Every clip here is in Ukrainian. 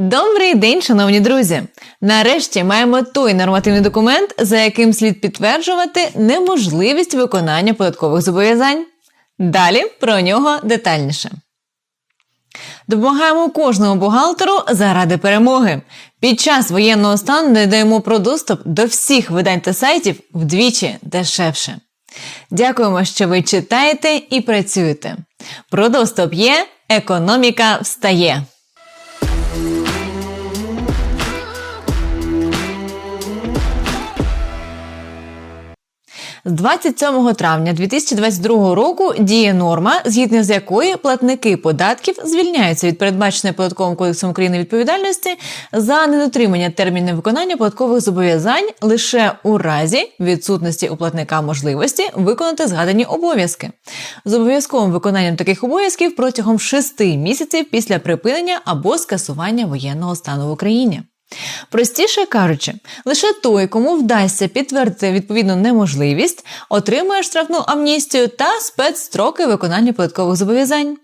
Добрий день, шановні друзі! Нарешті маємо той нормативний документ, за яким слід підтверджувати неможливість виконання податкових зобов'язань. Далі про нього детальніше. Допомагаємо кожному бухгалтеру заради перемоги. Під час воєнного стану надаємо про доступ до всіх видань та сайтів вдвічі дешевше. Дякуємо, що ви читаєте і працюєте. Про доступ є, економіка встає. З 27 травня 2022 року діє норма, згідно з якої платники податків звільняються від передбаченої податковим кодексом України відповідальності за недотримання термінів виконання податкових зобов'язань лише у разі відсутності у платника можливості виконати згадані обов'язки з обов'язковим виконанням таких обов'язків протягом 6 місяців після припинення або скасування воєнного стану в Україні. Простіше кажучи, лише той, кому вдасться підтвердити відповідну неможливість, отримує штрафну амністію та спецстроки виконання податкових зобов'язань.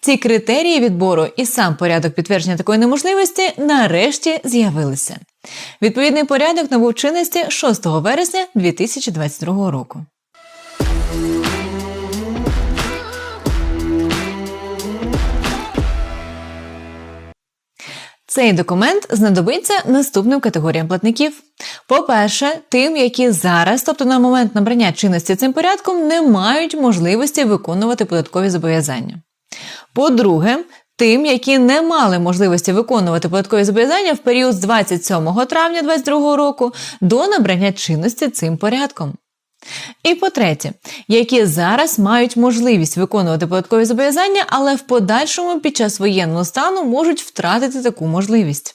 Ці критерії відбору і сам порядок підтвердження такої неможливості нарешті з'явилися. Відповідний порядок набув чинності 6 вересня 2022 року. Цей документ знадобиться наступним категоріям платників. По-перше, тим, які зараз, тобто на момент набрання чинності цим порядком, не мають можливості виконувати податкові зобов'язання. По-друге, тим, які не мали можливості виконувати податкові зобов'язання в період з 27 травня 2022 року до набрання чинності цим порядком. І по-третє, які зараз мають можливість виконувати податкові зобов'язання, але в подальшому під час воєнного стану можуть втратити таку можливість.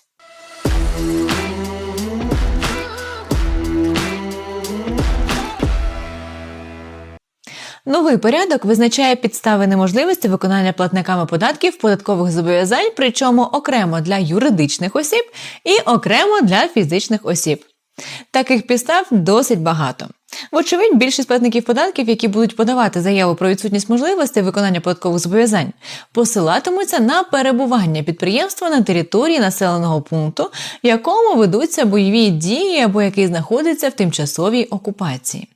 Новий порядок визначає підстави неможливості виконання платниками податків податкових зобов'язань, причому окремо для юридичних осіб і окремо для фізичних осіб. Таких підстав досить багато. Вочевидь, більшість платників податків, які будуть подавати заяву про відсутність можливості виконання податкових зобов'язань, посилатимуться на перебування підприємства на території населеного пункту, в якому ведуться бойові дії або який знаходиться в тимчасовій окупації.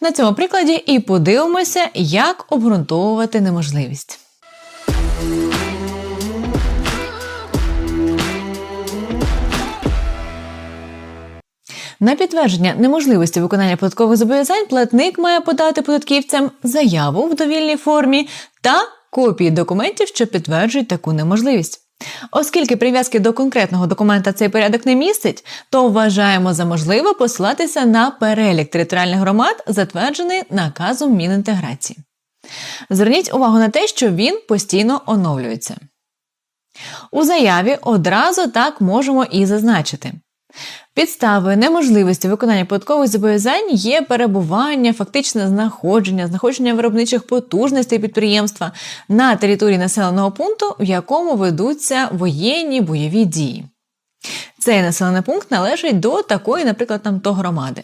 На цьому прикладі і подивимося, як обґрунтовувати неможливість. На підтвердження неможливості виконання податкових зобов'язань платник має подати податківцям заяву в довільній формі та копії документів, що підтверджують таку неможливість. Оскільки прив'язки до конкретного документа цей порядок не містить, то вважаємо за можливе посилатися на перелік територіальних громад, затверджений наказом Мінінтеграції. Зверніть увагу на те, що він постійно оновлюється. У заяві одразу так можемо і зазначити. Підстави неможливості виконання податкових зобов'язань є перебування, фактичне знаходження, знаходження виробничих потужностей підприємства на території населеного пункту, в якому ведуться воєнні бойові дії. Цей населений пункт належить до такої, наприклад, там то громади.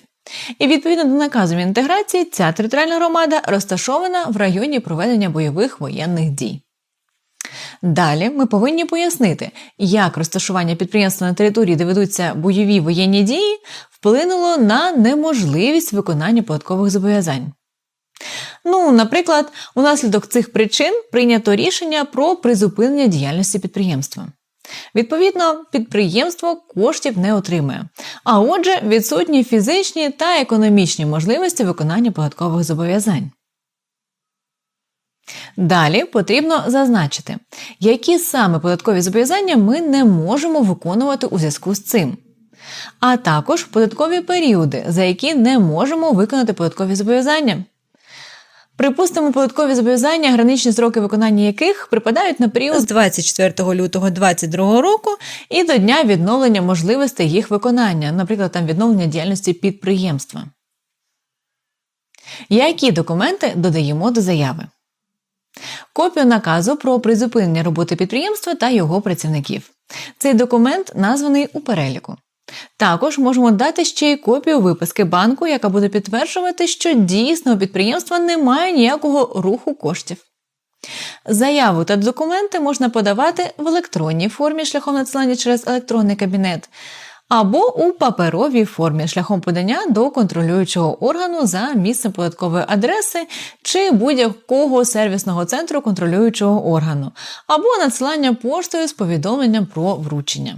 І відповідно до наказу інтеграції, ця територіальна громада розташована в районі проведення бойових воєнних дій. Далі ми повинні пояснити, як розташування підприємства на території, де ведуться бойові воєнні дії, вплинуло на неможливість виконання податкових зобов'язань. Ну, наприклад, унаслідок цих причин прийнято рішення про призупинення діяльності підприємства. Відповідно, підприємство коштів не отримує, а отже, відсутні фізичні та економічні можливості виконання податкових зобов'язань. Далі потрібно зазначити, які саме податкові зобов'язання ми не можемо виконувати у зв'язку з цим, а також податкові періоди, за які не можемо виконати податкові зобов'язання. Припустимо, податкові зобов'язання, граничні строки виконання яких припадають на період з 24 лютого 2022 року і до дня відновлення можливостей їх виконання, наприклад, там відновлення діяльності підприємства. Які документи додаємо до заяви? Копію наказу про призупинення роботи підприємства та його працівників. Цей документ названий у переліку. Також можемо дати ще й копію виписки банку, яка буде підтверджувати, що дійсно у підприємства немає ніякого руху коштів. Заяву та документи можна подавати в електронній формі шляхом надсилання через електронний кабінет. Або у паперовій формі шляхом подання до контролюючого органу за місцем податкової адреси чи будь-якого сервісного центру контролюючого органу, або надсилання поштою з повідомленням про вручення.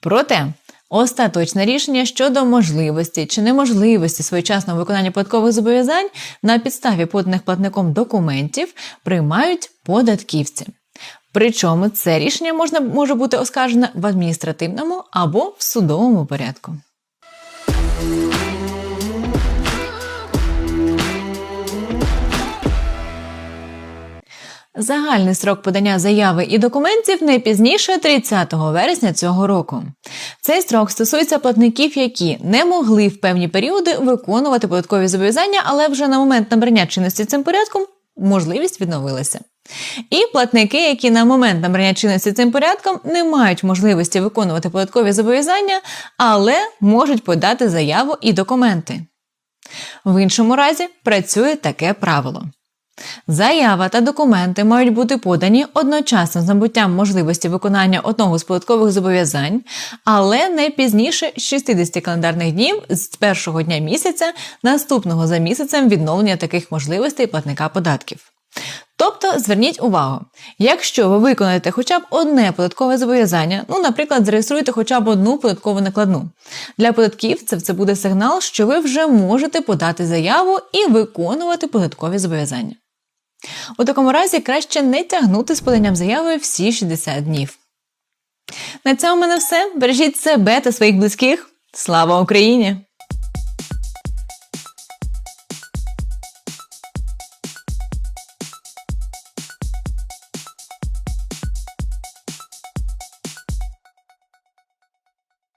Проте остаточне рішення щодо можливості чи неможливості своєчасного виконання податкових зобов'язань на підставі поданих платником документів приймають податківці. Причому це рішення можна може бути оскаржене в адміністративному або в судовому порядку. Загальний срок подання заяви і документів не пізніше 30 вересня цього року. Цей строк стосується платників, які не могли в певні періоди виконувати податкові зобов'язання, але вже на момент набрання чинності цим порядком можливість відновилася. І платники, які на момент набрання чинності цим порядком не мають можливості виконувати податкові зобов'язання, але можуть подати заяву і документи. В іншому разі працює таке правило. Заява та документи мають бути подані одночасно з набуттям можливості виконання одного з податкових зобов'язань, але не пізніше 60 календарних днів з першого дня місяця, наступного за місяцем відновлення таких можливостей платника податків. Тобто зверніть увагу, якщо ви виконаєте хоча б одне податкове зобов'язання, ну, наприклад, зареєструєте хоча б одну податкову накладну. Для податківців це буде сигнал, що ви вже можете подати заяву і виконувати податкові зобов'язання. У такому разі краще не тягнути з поданням заяви всі 60 днів. На цьому в мене все. Бережіть себе та своїх близьких. Слава Україні!